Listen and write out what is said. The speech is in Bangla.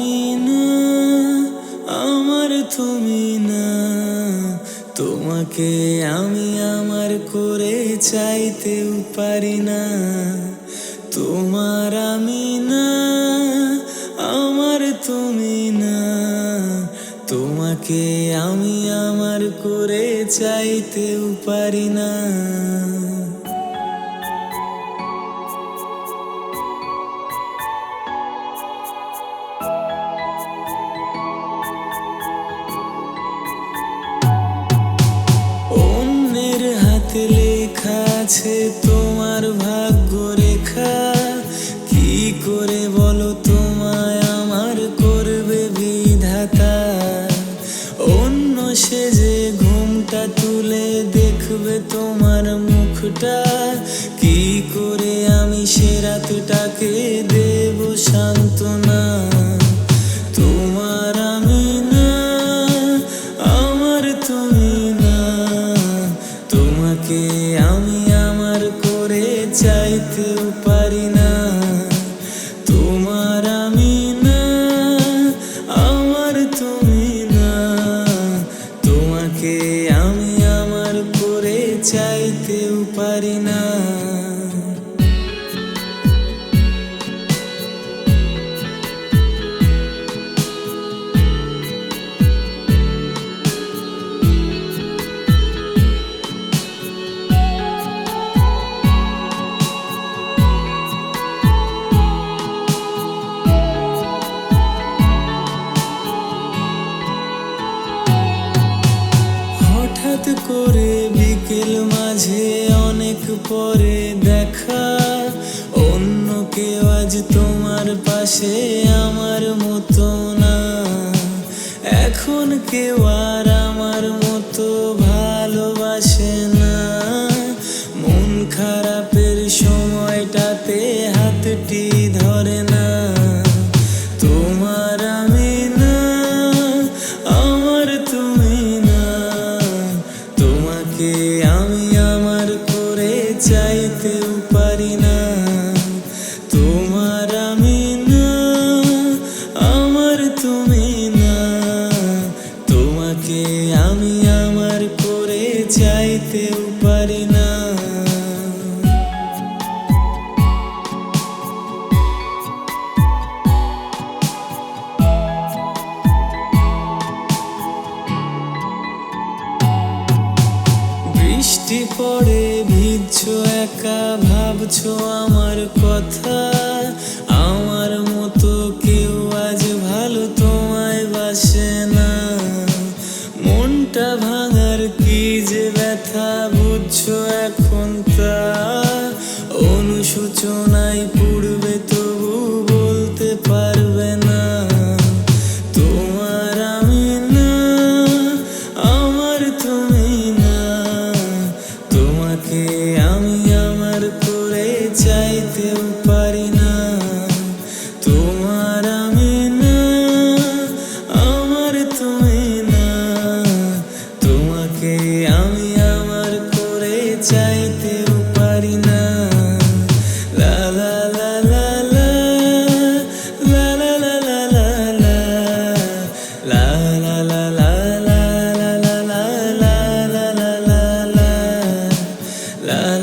আমি না, আমার তুমি না। তোমাকে আমি আমার করে চাইতে পারি না। তোমার আমি না, আমার তুমি না। তোমাকে আমি আমার করে চাইতে পারি না। হাতে লেখা আছে তোমার ভাগ্য রেখা কি করে বলো তোমায় আমার করবে বিধাতা? অন্য সে যে ঘুমটা তুলে দেখবে তোমার মুখটা, কি করে আমি সে রাতটাকে দেব সান্ত্বনা? চাইতেও পারি না। তোমার আমি না, আমার তুমি না। তোমাকে আমি আমার করে চাইতেও পারি না। পরে দেখা, অন্য কেউ আজ তোমার পাশে আমার মতো না। এখন কেউ আর আমার মতো ভালোবাসে না। মন খারাপের সময়টাতে হাতটি চাইতেও পারি না। বৃষ্টি পড়ে, ভিজছো একা, ভাবছ আমার কথা। আমার মতো কেউ আজ ভালো তোমায় বাসে না। আলোচনায় পড়বে তবু বলতে পারবে না। তোমার আমার তুমি না। তোমাকে আমি আমার করে চাইতেও পারি না। তোমার আমার তুমি না। তোমাকে আমি La